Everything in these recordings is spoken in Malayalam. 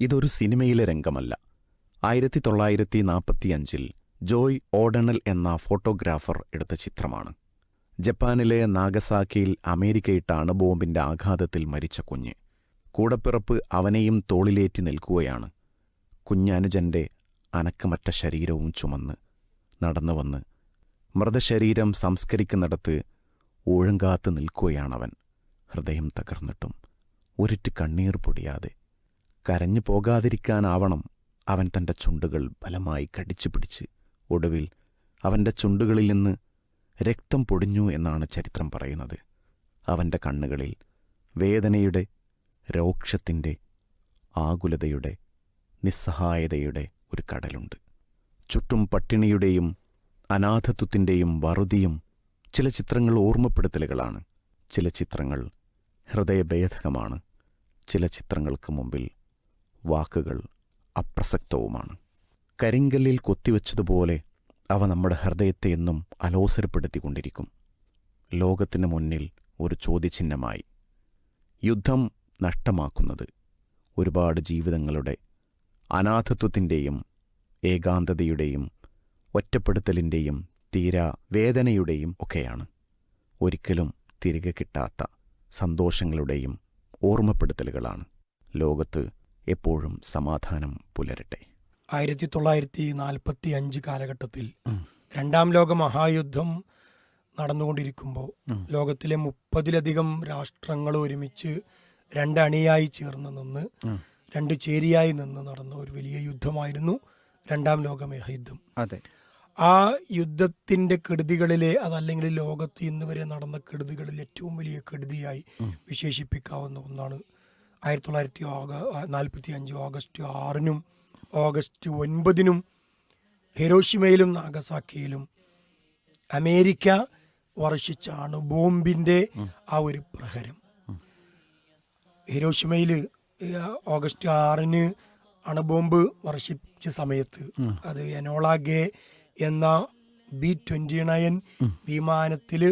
ഇതൊരു സിനിമയിലെ രംഗമല്ല. ആയിരത്തി തൊള്ളായിരത്തി നാൽപ്പത്തിയഞ്ചിൽ ജോയ് ഓഡണൽ എന്ന ഫോട്ടോഗ്രാഫർ എടുത്ത ചിത്രമാണ്. ജപ്പാനിലെ നാഗസാക്കിയിൽ അമേരിക്കയിട്ടാണ് ബോംബിന്റെ ആഘാതത്തിൽ മരിച്ച കുഞ്ഞ്. കൂടപ്പിറപ്പ് അവനെയും തോളിലേറ്റി നിൽക്കുകയാണ്. കുഞ്ഞനുജന്റെ അനക്കമറ്റ ശരീരവും ചുമന്ന് നടന്നുവന്ന് മൃതശരീരം സംസ്കരിക്കുന്നിടത്ത് ഊഴുങ്കാത്ത് നിൽക്കുകയാണവൻ. ഹൃദയം തകർന്നിട്ടും ഒരിറ്റ് കണ്ണീർ പൊടിയാതെ കരഞ്ഞു പോകാതിരിക്കാനാവണം അവൻ തന്റെ ചുണ്ടുകൾ ബലമായി കടിച്ചു പിടിച്ച് ഒടുവിൽ അവന്റെ ചുണ്ടുകളിൽ നിന്ന് രക്തം പൊടിഞ്ഞു എന്നാണ് ചരിത്രം പറയുന്നത്. അവന്റെ കണ്ണുകളിൽ വേദനയുടെ രോക്ഷത്തിന്റെ ആകുലതയുടെ നിസ്സഹായതയുടെ ഒരു കടലുണ്ട്. ചുറ്റും പട്ടിണിയുടെയും അനാഥത്വത്തിന്റെയും വറുതിയും ചില ചിത്രങ്ങൾ ഓർമ്മപ്പെടുത്തലുകളാണ്. ചില ചിത്രങ്ങൾ ഹൃദയഭേദകമാണ്. ചില ചിത്രങ്ങൾക്ക് മുമ്പിൽ വാക്കുകൾ അപ്രസക്തവുമാണ്. കരിങ്കല്ലിൽ കൊത്തിവെച്ചതുപോലെ അവ നമ്മുടെ ഹൃദയത്തെ എന്നും അലോസരപ്പെടുത്തിക്കൊണ്ടിരിക്കും. ലോകത്തിന് മുന്നിൽ ഒരു ചോദ്യചിഹ്നമായി. യുദ്ധം നഷ്ടമാക്കുന്നത് ഒരുപാട് ജീവിതങ്ങളുടെ അനാഥത്വത്തിന്റെയും ഏകാന്തതയുടെയും ഒറ്റപ്പെടുത്തലിന്റെയും തീരാ വേദനയുടെയും ഒക്കെയാണ്. ഒരിക്കലും തിരികെ കിട്ടാത്ത സന്തോഷങ്ങളുടെയും ഓർമ്മപ്പെടുത്തലുകളാണ്. ലോകത്ത് എപ്പോഴും സമാധാനം പുലരട്ടെ. ആയിരത്തി തൊള്ളായിരത്തി നാൽപ്പത്തി അഞ്ച് കാലഘട്ടത്തിൽ രണ്ടാം ലോക മഹായുദ്ധം നടന്നുകൊണ്ടിരിക്കുമ്പോൾ ലോകത്തിലെ മുപ്പതിലധികം രാഷ്ട്രങ്ങൾ ഒരുമിച്ച് രണ്ടണിയായി ചേർന്ന് നിന്ന് രണ്ട് ചേരിയായി നിന്ന് നടന്ന ഒരു വലിയ യുദ്ധമായിരുന്നു രണ്ടാം ലോക മഹായുദ്ധം. അതെ. ആ യുദ്ധത്തിന്റെ കെടുതികളിലെ അതല്ലെങ്കിൽ ലോകത്ത് ഇന്ന് വരെ നടന്ന കെടുതികളിൽ ഏറ്റവും വലിയ കെടുതിയായി വിശേഷിപ്പിക്കാവുന്ന ഒന്നാണ് ആയിരത്തി തൊള്ളായിരത്തി ഓഗ നാൽപ്പത്തി അഞ്ച് ഓഗസ്റ്റ് ആറിനും ഓഗസ്റ്റ് ഒൻപതിനും ഹിരോഷിമയിലും നാഗസാക്കിയിലും അമേരിക്ക വർഷിച്ചാണ് ബോംബിന്റെ ആ ഒരു പ്രഹരം. ഹിരോഷിമയിൽ ഓഗസ്റ്റ് ആറിന് അണുബോംബ് വർഷിച്ച സമയത്ത് അത് എനോളാഗെ എന്ന ബി ട്വന്റി നയൻ വിമാനത്തിൽ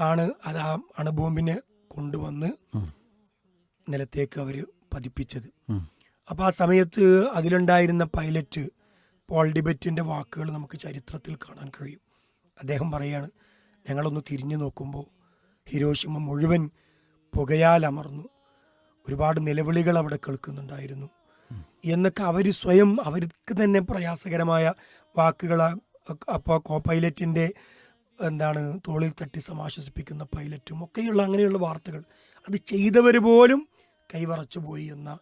ആണ് അത് ആ അണുബോംബിനെ കൊണ്ടുവന്ന് നിലത്തേക്ക് അവർ പതിപ്പിച്ചത്. അപ്പോൾ ആ സമയത്ത് അതിലുണ്ടായിരുന്ന പൈലറ്റ് പോൾ ഡിബറ്റിന്റെ വാക്കുകൾ നമുക്ക് ചരിത്രത്തിൽ കാണാൻ കഴിയും. അദ്ദേഹം പറയാണ് ഞങ്ങളൊന്ന് തിരിഞ്ഞു നോക്കുമ്പോൾ ഹിരോഷിമ മുഴുവൻ പുകയാൽ അമർന്നു. ഒരുപാട് നിലവിളികൾ അവിടെ കേൾക്കുന്നുണ്ടായിരുന്നു. എന്നൊക്കെ അവർ സ്വയം അവർക്ക് തന്നെ പ്രയാസകരമായ വാക്കുകൾ അപ്പോൾ കോ പൈലറ്റിന്റെ എന്താണ് തോളിൽ തട്ടി സമാശ്വസിപ്പിക്കുന്ന പൈലറ്റും ഒക്കെയുള്ള അങ്ങനെയുള്ള വാർത്തകൾ. അത് ചെയ്തവർ പോലും കൈവറച്ചു പോയി എന്ന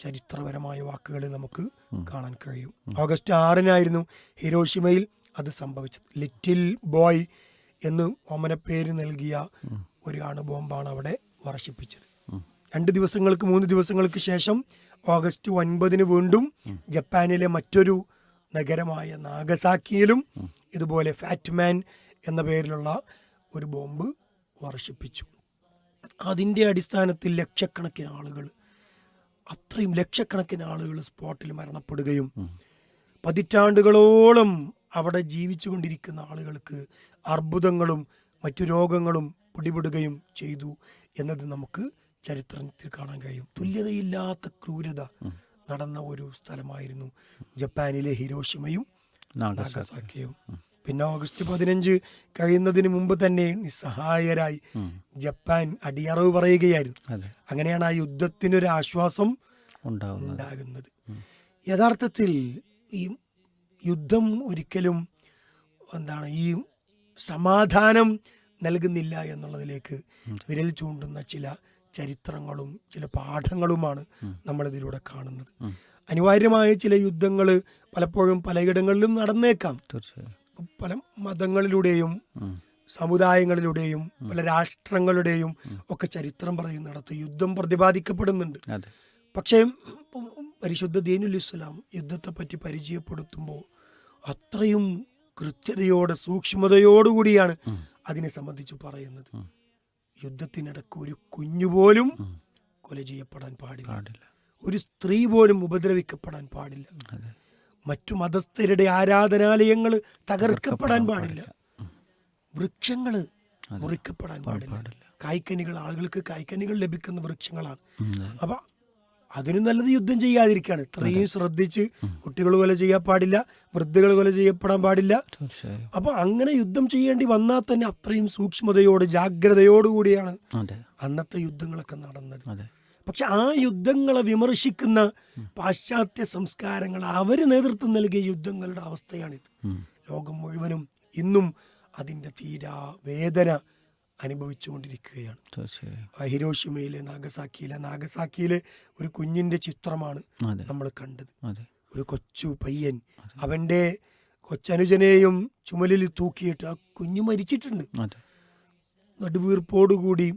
ചരിത്രപരമായ വാക്കുകൾ നമുക്ക് കാണാൻ കഴിയും. ഓഗസ്റ്റ് ആറിനായിരുന്നു ഹിരോഷിമയിൽ അത് സംഭവിച്ചത്. ലിറ്റിൽ ബോയ് എന്ന് ഓമനപ്പേര് നൽകിയ ഒരു അണുബോംബാണ് അവിടെ വർഷിപ്പിച്ചത്. രണ്ട് ദിവസങ്ങൾക്ക് മൂന്ന് ദിവസങ്ങൾക്ക് ശേഷം ഓഗസ്റ്റ് ഒൻപതിന് വീണ്ടും ജപ്പാനിലെ മറ്റൊരു നഗരമായ നാഗസാക്കിയിലും ഇതുപോലെ ഫാറ്റ്മാൻ എന്ന പേരിലുള്ള ഒരു ബോംബ് വർഷിപ്പിച്ചു. അതിന്റെ അടിസ്ഥാനത്തിൽ ലക്ഷക്കണക്കിന് ആളുകൾ അത്രയും ലക്ഷക്കണക്കിന് ആളുകൾ സ്പോട്ടിൽ മരണപ്പെടുകയും പതിറ്റാണ്ടുകളോളം അവിടെ ജീവിച്ചുകൊണ്ടിരിക്കുന്ന ആളുകൾക്ക് അർബുദങ്ങളും മറ്റു രോഗങ്ങളും പിടിപെടുകയും ചെയ്തു എന്നത് നമുക്ക് ചരിത്രത്തിൽ കാണാൻ കഴിയും. തുല്യതയില്ലാത്ത ക്രൂരത നടന്ന ഒരു സ്ഥലമായിരുന്നു ജപ്പാനിലെ ഹിരോഷിമയും നാഗസാക്കിയും. പിന്നെ ഓഗസ്റ്റ് പതിനഞ്ച് കഴിയുന്നതിന് മുമ്പ് തന്നെ നിസ്സഹായരായി ജപ്പാൻ അടിയറവ് പറയുകയായിരുന്നു. അങ്ങനെയാണ് ആ യുദ്ധത്തിനൊരു ആശ്വാസം ഉണ്ടാവുന്നത്. ഉണ്ടാകുന്നത്. യഥാർത്ഥത്തിൽ ഈ യുദ്ധം ഒരിക്കലും എന്താണ് ഈ സമാധാനം നൽകുന്നില്ല എന്നുള്ളതിലേക്ക് വിരൽ ചൂണ്ടുന്ന ചില ചരിത്രങ്ങളും ചില പാഠങ്ങളുമാണ് നമ്മളിതിലൂടെ കാണുന്നത്. അനിവാര്യമായ ചില യുദ്ധങ്ങൾ പലപ്പോഴും പലയിടങ്ങളിലും നടന്നേക്കാം. തീർച്ചയായും. പല മതങ്ങളിലൂടെയും സമുദായങ്ങളിലൂടെയും പല രാഷ്ട്രങ്ങളുടെയും ഒക്കെ ചരിത്രം പറയുന്നിടത്ത് യുദ്ധം പ്രതിപാദിക്കപ്പെടുന്നുണ്ട്. പക്ഷേ പരിശുദ്ധ ദീനുൽ ഇസ്ലാം യുദ്ധത്തെ പറ്റി പരിചയപ്പെടുത്തുമ്പോൾ അത്രയും കൃത്യതയോടെ സൂക്ഷ്മതയോടുകൂടിയാണ് അതിനെ സംബന്ധിച്ച് പറയുന്നത്. യുദ്ധത്തിനിടക്ക് ഒരു കുഞ്ഞുപോലും കൊല ചെയ്യപ്പെടാൻ പാടില്ല. ഒരു സ്ത്രീ പോലും ഉപദ്രവിക്കപ്പെടാൻ പാടില്ല. മറ്റു മതസ്ഥരുടെ ആരാധനാലയങ്ങൾ തകർക്കപ്പെടാൻ പാടില്ല. വൃക്ഷങ്ങൾ മുറിക്കപ്പെടാൻ പാടില്ല. കായ്ക്കനികൾ ആളുകൾക്ക് കായ്ക്കനികൾ ലഭിക്കുന്ന വൃക്ഷങ്ങളാണ്. അപ്പൊ അതിനും നല്ലത് യുദ്ധം ചെയ്യാതിരിക്കുകയാണ് ഇത്രയും ശ്രദ്ധിച്ച് കുട്ടികൾ കൊല ചെയ്യാൻ പാടില്ല വൃദ്ധകൾ കൊല ചെയ്യപ്പെടാൻ പാടില്ല. അപ്പൊ അങ്ങനെ യുദ്ധം ചെയ്യേണ്ടി വന്നാൽ തന്നെ അത്രയും സൂക്ഷ്മതയോട് ജാഗ്രതയോടുകൂടിയാണ് അന്നത്തെ യുദ്ധങ്ങളൊക്കെ നടന്നത്. പക്ഷെ ആ യുദ്ധങ്ങളെ വിമർശിക്കുന്ന പാശ്ചാത്യ സംസ്കാരങ്ങൾ അവർ നേതൃത്വം നൽകിയ യുദ്ധങ്ങളുടെ അവസ്ഥയാണിത്. ലോകം മുഴുവനും ഇന്നും അതിന്റെ തീരാ വേദന അനുഭവിച്ചുകൊണ്ടിരിക്കുകയാണ്. ഹിരോഷിമയിലെ നാഗസാക്കിയിലെ നാഗസാക്കിയിലെ ഒരു കുഞ്ഞിന്റെ ചിത്രമാണ് നമ്മൾ കണ്ടത്. ഒരു കൊച്ചു പയ്യൻ അവന്റെ കൊച്ചനുജനെയും ചുമലിൽ തൂക്കിയിട്ട് ആ കുഞ്ഞു മരിച്ചിട്ടുണ്ട്. നടുവീർപ്പോടുകൂടിയും നടുവീർപ്പോടുകൂടി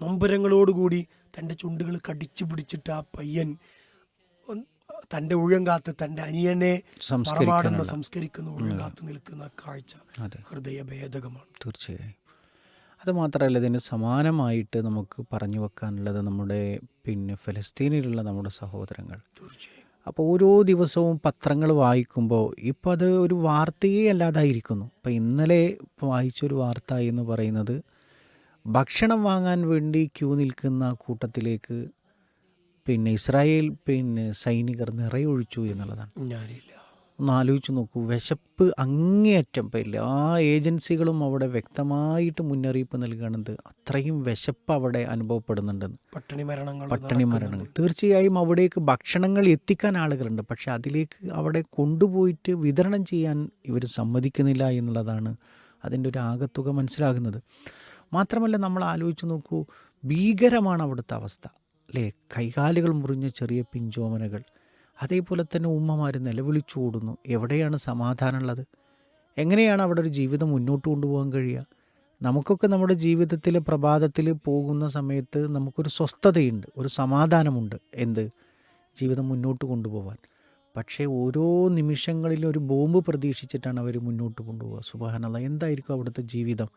നൊമ്പരങ്ങളോടുകൂടി തന്റെ ചുണ്ടുകൾ കടിച്ചു പിടിച്ചിട്ട് ആ പയ്യൻ തന്റെ ഉഴങ്കാത്ത് കാത്ത് തന്റെ അനിയനെ സംസ്കരിക്കുന്ന സംസ്കരിക്കുന്ന ഉഴങ്കാത്ത് കാത്ത് നിൽക്കുന്ന കാഴ്ച ഹൃദയ ഹൃദയഭേദകമാണ്. തീർച്ചയായും. അതുമാത്രമല്ല ഇതിന് സമാനമായിട്ട് നമുക്ക് പറഞ്ഞു വെക്കാനുള്ളത് നമ്മുടെ പിന്നെ ഫലസ്തീനിലുള്ള നമ്മുടെ സഹോദരങ്ങൾ. തീർച്ചയായും. അപ്പോൾ ഓരോ ദിവസവും പത്രങ്ങൾ വായിക്കുമ്പോൾ ഇപ്പോൾ അത് ഒരു വാർത്തയേ അല്ലാതായിരിക്കുന്നു. ഇപ്പോൾ ഇന്നലെ വായിച്ചൊരു വാർത്ത എന്ന് പറയുന്നത് ഭക്ഷണം വാങ്ങാൻ വേണ്ടി ക്യൂ നിൽക്കുന്ന കൂട്ടത്തിലേക്ക് പിന്നെ ഇസ്രായേൽ പിന്നെ സൈനികർ നിറയൊഴിച്ചു എന്നുള്ളതാണ്. ഞാനില്ല ഒന്ന് ആലോചിച്ച് നോക്കൂ വിശപ്പ് അങ്ങേയറ്റം ഇപ്പം ആ ഏജൻസികളും അവിടെ വ്യക്തമായിട്ട് മുന്നറിയിപ്പ് നൽകുകയാണെന്ന് അത്രയും വിശപ്പ് അവിടെ അനുഭവപ്പെടുന്നുണ്ടെന്ന് പട്ടിണി മരണങ്ങൾ പട്ടിണി മരണങ്ങൾ. തീർച്ചയായും അവിടേക്ക് ഭക്ഷണങ്ങൾ എത്തിക്കാൻ ആളുകളുണ്ട്. പക്ഷെ അതിലേക്ക് അവിടെ കൊണ്ടുപോയിട്ട് വിതരണം ചെയ്യാൻ ഇവർ സമ്മതിക്കുന്നില്ല എന്നുള്ളതാണ് അതിന്റെ ഒരു ആകത്തുക മനസ്സിലാകുന്നത്. മാത്രമല്ല നമ്മൾ ആലോചിച്ച് നോക്കൂ ഭീകരമാണ് അവിടുത്തെ അവസ്ഥ. അല്ലേ? കൈകാലുകൾ മുറിഞ്ഞ ചെറിയ പിഞ്ചോമനകൾ. അതേപോലെ തന്നെ ഉമ്മമാർ നിലവിളിച്ചോടുന്നു എവിടെയാണ് സമാധാനമുള്ളത് എങ്ങനെയാണ് അവിടെ ഒരു ജീവിതം മുന്നോട്ട് കൊണ്ടുപോകാൻ കഴിയുക? നമുക്കൊക്കെ നമ്മുടെ ജീവിതത്തിൽ പ്രഭാതത്തിൽ പോകുന്ന സമയത്ത് നമുക്കൊരു സ്വസ്ഥതയുണ്ട് ഒരു സമാധാനമുണ്ട്. എന്ത്? ജീവിതം മുന്നോട്ട് കൊണ്ടുപോകാൻ. പക്ഷേ ഓരോ നിമിഷങ്ങളിലും ഒരു ബോംബ് പ്രതീക്ഷിച്ചിട്ടാണ് അവർ മുന്നോട്ട് കൊണ്ടുപോകുക. സുബാനല്ല എന്തായിരിക്കും അവിടുത്തെ ജീവിതം?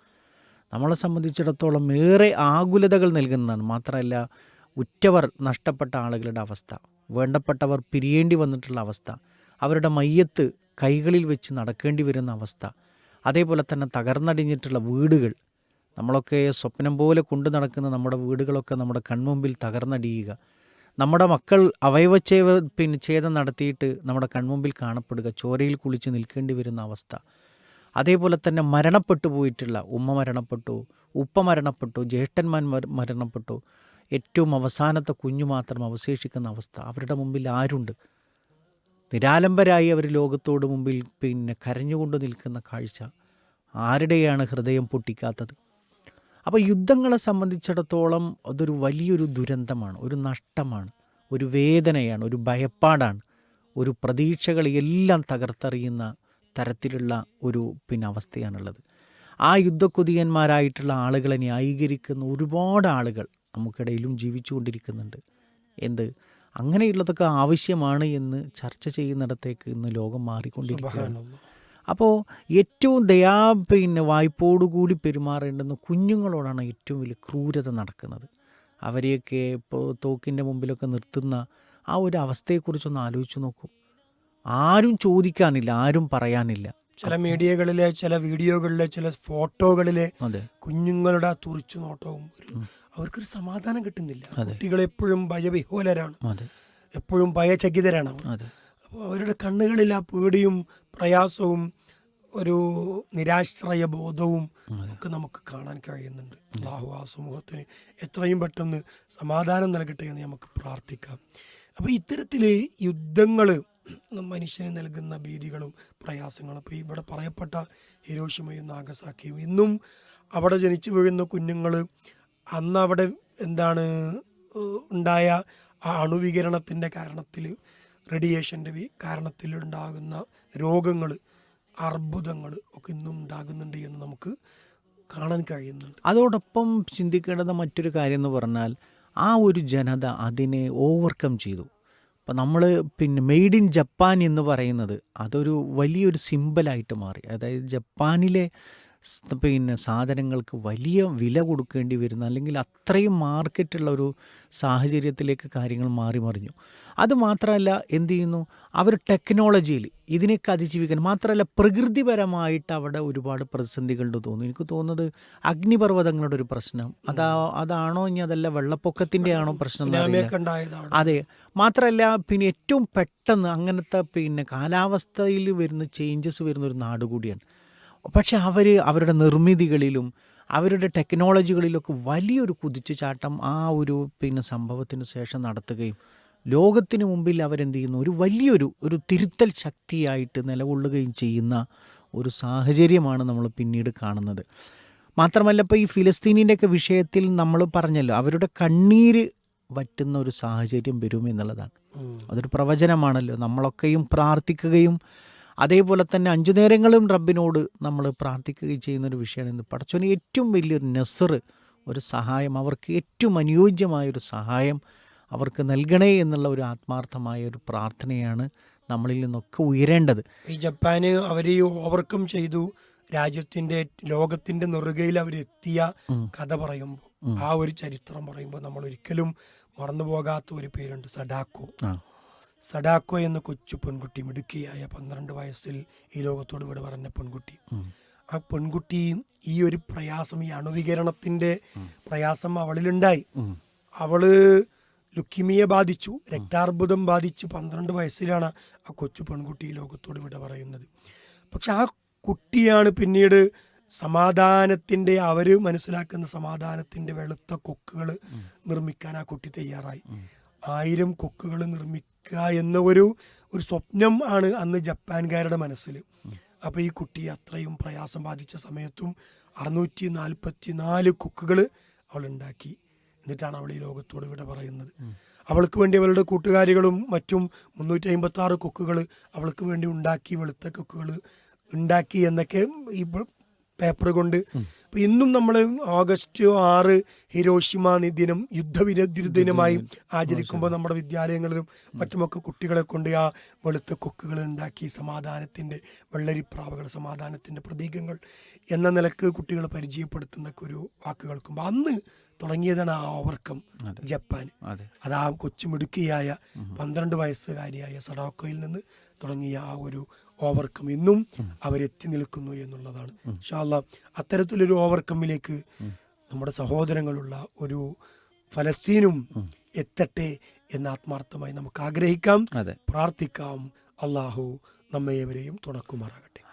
നമ്മളെ സംബന്ധിച്ചിടത്തോളം ഏറെ ആകുലതകൾ നൽകുന്നതാണ്. മാത്രമല്ല ഉറ്റവർ നഷ്ടപ്പെട്ട ആളുകളുടെ അവസ്ഥ വേണ്ടപ്പെട്ടവർ പിരിയേണ്ടി വന്നിട്ടുള്ള അവസ്ഥ അവരുടെ മയ്യത്ത് കൈകളിൽ വെച്ച് നടക്കേണ്ടി വരുന്ന അവസ്ഥ അതേപോലെ തന്നെ തകർന്നടിഞ്ഞിട്ടുള്ള വീടുകൾ. നമ്മളൊക്കെ സ്വപ്നം പോലെ കൊണ്ടു നടക്കുന്ന നമ്മുടെ വീടുകളൊക്കെ നമ്മുടെ കൺമുമ്പിൽ തകർന്നടിയുക. നമ്മുടെ മക്കൾ അവയവച്ചേവ പിന്നെ ഛേദം നടത്തിയിട്ട് നമ്മുടെ കൺമുമ്പിൽ കാണപ്പെടുക ചോരയിൽ കുളിച്ച് നിൽക്കേണ്ടി വരുന്ന അവസ്ഥ. അതേപോലെ തന്നെ മരണപ്പെട്ടു പോയിട്ടുള്ള ഉമ്മ മരണപ്പെട്ടു ഉപ്പ മരണപ്പെട്ടു ജ്യേഷ്ഠന്മാർ മരണപ്പെട്ടു. ഏറ്റവും അവസാനത്തെ കുഞ്ഞു മാത്രം അവശേഷിക്കുന്ന അവസ്ഥ. അവരുടെ മുമ്പിൽ ആരുണ്ട്? നിരാലംബരായി അവർ ലോകത്തോട് മുമ്പിൽ പിന്നെ കരഞ്ഞുകൊണ്ട് നിൽക്കുന്ന കാഴ്ച. ആരുടെയാണ് ഹൃദയം പൊട്ടിക്കാത്തത്? അപ്പോൾ യുദ്ധങ്ങളെ സംബന്ധിച്ചിടത്തോളം അതൊരു വലിയൊരു ദുരന്തമാണ് ഒരു നഷ്ടമാണ് ഒരു വേദനയാണ് ഒരു ഭയപ്പാടാണ്. ഒരു പ്രതീക്ഷകളെല്ലാം തകർത്തെറിയുന്ന തരത്തിലുള്ള ഒരു പിന്നെ അവസ്ഥയാണുള്ളത്. ആ യുദ്ധക്കൊതിയന്മാരായിട്ടുള്ള ആളുകളെ ന്യായീകരിക്കുന്ന ഒരുപാട് ആളുകൾ നമുക്കിടയിലും ജീവിച്ചുകൊണ്ടിരിക്കുന്നുണ്ട്. എന്ത്? അങ്ങനെയുള്ളതൊക്കെ ആവശ്യമാണ് എന്ന് ചർച്ച ചെയ്യുന്നിടത്തേക്ക് ഇന്ന് ലോകം മാറിക്കൊണ്ടിരിക്കുകയാണ്. അപ്പോൾ ഏറ്റവും ദയാ പിന്നെ വായ്പോടുകൂടി പെരുമാറേണ്ടുന്ന കുഞ്ഞുങ്ങളോടാണ് ഏറ്റവും വലിയ ക്രൂരത നടക്കുന്നത്. അവരെയൊക്കെ ഇപ്പോൾ തോക്കിന്റെ മുമ്പിലൊക്കെ നിർത്തുന്ന ആ ഒരു അവസ്ഥയെക്കുറിച്ചൊന്ന് ആലോചിച്ച് നോക്കൂ. ആരും ചോദിക്കാനില്ല ആരും പറയാനില്ല. ചില മീഡിയകളിലെ ചില വീഡിയോകളിലെ ചില ഫോട്ടോകളിലെ കുഞ്ഞുങ്ങളുടെ ആ തുറിച്ചു നോട്ടവും ഒരു അവർക്കൊരു സമാധാനം കിട്ടുന്നില്ല. കുട്ടികൾ എപ്പോഴും ഭയവിഹോലരാണ് എപ്പോഴും ഭയചകിതരാണ് അവർ. അപ്പോൾ അവരുടെ കണ്ണുകളിൽ ആ പേടിയും പ്രയാസവും ഒരു നിരാശ്രയ ബോധവും ഒക്കെ നമുക്ക് കാണാൻ കഴിയുന്നുണ്ട്. അള്ളാഹു ആ സമൂഹത്തിന് എത്രയും പെട്ടെന്ന് സമാധാനം നൽകട്ടെ എന്ന് നമുക്ക് പ്രാർത്ഥിക്കാം. അപ്പോൾ ഇത്തരത്തിൽ യുദ്ധങ്ങൾ മനുഷ്യന് നൽകുന്ന ഭീതികളും പ്രയാസങ്ങളും. അപ്പോൾ ഇവിടെ പറയപ്പെട്ട ഹിരോഷിമയും നാഗസാക്കിയും ഇന്നും അവിടെ ജനിച്ചു വീഴുന്ന കുഞ്ഞുങ്ങൾ അന്ന് അവിടെ എന്താണ് ഉണ്ടായ ആ അണുവികരണത്തിന്റെ കാരണത്തിൽ റേഡിയേഷന്റെ കാരണത്തിൽ ഉണ്ടാകുന്ന രോഗങ്ങൾ അർബുദങ്ങൾ ഒക്കെ ഇന്നും ഉണ്ടാകുന്നുണ്ട് എന്ന് നമുക്ക് കാണാൻ കഴിയുന്നുണ്ട്. അതോടൊപ്പം ചിന്തിക്കേണ്ടുന്ന മറ്റൊരു കാര്യം എന്ന് പറഞ്ഞാൽ ആ ഒരു ജനത അതിനെ ഓവർകം ചെയ്തു. അപ്പം നമ്മൾ പിന്നെ മെയ്ഡ് ഇൻ ജപ്പാൻ എന്ന് പറയുന്നത് അതൊരു വലിയൊരു സിമ്പലായിട്ട് മാറി. അതായത് ജപ്പാനിലെ പിന്നെ സാധനങ്ങൾക്ക് വലിയ വില കൊടുക്കേണ്ടി വരുന്ന അല്ലെങ്കിൽ അത്രയും മാർക്കറ്റുള്ള ഒരു സാഹചര്യത്തിലേക്ക് കാര്യങ്ങൾ മാറി മറിഞ്ഞു. അതുമാത്രമല്ല എന്ത് ചെയ്യുന്നു? അവർ ടെക്നോളജിയിൽ ഇതിനൊക്കെ അതിജീവിക്കാൻ മാത്രമല്ല പ്രകൃതിപരമായിട്ട് അവിടെ ഒരുപാട് പ്രതിസന്ധികളുണ്ട് തോന്നുന്നു. എനിക്ക് തോന്നുന്നത് അഗ്നിപർവതങ്ങളുടെ ഒരു പ്രശ്നം. അതാ അതാണോ ഇനി അതല്ല വെള്ളപ്പൊക്കത്തിന്റെ ആണോ പ്രശ്നം അതെ. മാത്രമല്ല പിന്നെ ഏറ്റവും പെട്ടെന്ന് അങ്ങനത്തെ പിന്നെ കാലാവസ്ഥയിൽ വരുന്ന ചേഞ്ചസ് വരുന്ന ഒരു നാട് കൂടിയാണ്. പക്ഷെ അവർ അവരുടെ നിർമ്മിതികളിലും അവരുടെ ടെക്നോളജികളിലൊക്കെ വലിയൊരു കുതിച്ചുചാട്ടം ആ ഒരു പിന്നെ സംഭവത്തിന് ശേഷം നടത്തുകയും ലോകത്തിന് മുമ്പിൽ അവരെന്ത് ചെയ്യുന്നു? ഒരു വലിയൊരു ഒരു തിരുത്തൽ ശക്തിയായിട്ട് നിലകൊള്ളുകയും ചെയ്യുന്ന ഒരു സാഹചര്യമാണ് നമ്മൾ പിന്നീട് കാണുന്നത്. മാത്രമല്ല ഇപ്പോൾ ഈ ഫിലിസ്തീനിന്റെയൊക്കെ വിഷയത്തിൽ നമ്മൾ പറഞ്ഞല്ലോ അവരുടെ കണ്ണീര് വറ്റുന്ന ഒരു സാഹചര്യം വരും എന്നുള്ളതാണ്. അതൊരു പ്രവചനമാണല്ലോ. നമ്മളൊക്കെയും പ്രാർത്ഥിക്കുകയും അതേപോലെ തന്നെ അഞ്ചു നേരങ്ങളും റബ്ബിനോട് നമ്മൾ പ്രാർത്ഥിക്കുകയും ചെയ്യുന്ന ഒരു വിഷയമാണ് ഇന്ന് പടച്ചോന്. ഏറ്റവും വലിയൊരു നെസർ ഒരു സഹായം അവർക്ക് ഏറ്റവും അനുയോജ്യമായൊരു സഹായം അവർക്ക് നൽകണേ എന്നുള്ള ഒരു ആത്മാർത്ഥമായ ഒരു പ്രാർത്ഥനയാണ് നമ്മളിൽ നിന്നൊക്കെ ഉയരേണ്ടത്. ഈ ജപ്പാന് അവർ ഓവർകം ചെയ്തു. രാജ്യത്തിന്റെ ലോകത്തിന്റെ നെറുകയിൽ അവരെത്തിയ കഥ പറയുമ്പോൾ ആ ഒരു ചരിത്രം പറയുമ്പോൾ നമ്മൾ ഒരിക്കലും മറന്നു പോകാത്ത ഒരു പേരുണ്ട് സഡാക്കോ. സഡാക്കോ എന്ന കൊച്ചു പെൺകുട്ടി മിടുക്കിയായ പന്ത്രണ്ട് വയസ്സിൽ ഈ ലോകത്തോട് ഇവിടെ പറഞ്ഞ പെൺകുട്ടി. ആ പെൺകുട്ടി ഈ ഒരു പ്രയാസം ഈ അണുവികരണത്തിന്റെ പ്രയാസം അവളിലുണ്ടായി. അവൾ ലുക്കിമിയെ ബാധിച്ചു രക്താർബുദം ബാധിച്ച് പന്ത്രണ്ട് വയസ്സിലാണ് ആ കൊച്ചു പെൺകുട്ടി ഈ ലോകത്തോട് വിട പറയുന്നത്. പക്ഷെ ആ കുട്ടിയാണ് പിന്നീട് സമാധാനത്തിന്റെ അവർ മനസ്സിലാക്കുന്ന സമാധാനത്തിന്റെ വെളുത്ത കൊക്കുകൾ നിർമ്മിക്കാൻ ആ കുട്ടി തയ്യാറായി. ആയിരം കൊക്കുകൾ നിർമ്മിക്കുക എന്ന ഒരു ഒരു സ്വപ്നം ആണ് അന്ന് ജപ്പാൻകാരുടെ മനസ്സിൽ. അപ്പൊ ഈ കുട്ടി അത്രയും പ്രയാസം ബാധിച്ച സമയത്തും അറുന്നൂറ്റി നാൽപ്പത്തി നാല് കൊക്കുകൾ അവൾ ഉണ്ടാക്കി എന്നിട്ടാണ് അവൾ ഈ ലോകത്തോട് ഇവിടെ പറയുന്നത്. അവൾക്ക് വേണ്ടി അവളുടെ കൂട്ടുകാരികളും മറ്റും മുന്നൂറ്റി അമ്പത്തി ആറ് കൊക്കുകൾ അവൾക്ക് വേണ്ടി ഉണ്ടാക്കി വെളുത്ത കൊക്കുകൾ ഉണ്ടാക്കി എന്നൊക്കെ ഈ പേപ്പർ കൊണ്ട് ഇന്നും നമ്മൾ ഓഗസ്റ്റ് ആറ് ഹിരോഷിമ ദിനം യുദ്ധവിരുദ്ധ ദിനമായി ആചരിക്കുമ്പോൾ നമ്മുടെ വിദ്യാലയങ്ങളിലും മറ്റുമൊക്കെ കുട്ടികളെ കൊണ്ട് ആ വെളുത്ത കൊക്കുകൾ ഉണ്ടാക്കി സമാധാനത്തിന്റെ വെള്ളരിപ്രാവുകൾ സമാധാനത്തിന്റെ പ്രതീകങ്ങൾ എന്ന നിലയ്ക്ക് കുട്ടികളെ പരിചയപ്പെടുത്തുന്ന ഒരു വാക്ക് കേൾക്കുമ്പോൾ അന്ന് തുടങ്ങിയതാണ് ആ ഓവർക്കം ജപ്പാൻ. അതെ. അത് ആ കൊച്ചുമിടുക്കിയായ പന്ത്രണ്ട് വയസ്സുകാരിയായ സഡോക്കോയിൽ നിന്ന് തുടങ്ങിയ ആ ഒരു ഓവർകം ഇന്നും അവരെത്തി നിൽക്കുന്നു എന്നുള്ളതാണ്. ഇൻഷാല്ല അത്തരത്തിലൊരു ഓവർകമ്മിലേക്ക് നമ്മുടെ സഹോദരങ്ങളുള്ള ഒരു ഫലസ്തീനും എത്തട്ടെ എന്ന് ആത്മാർത്ഥമായി നമുക്ക് ആഗ്രഹിക്കാം. പ്രാർത്ഥിക്കാം. അള്ളാഹു നമ്മയവരെയും തുണക്കുമാറാകട്ടെ.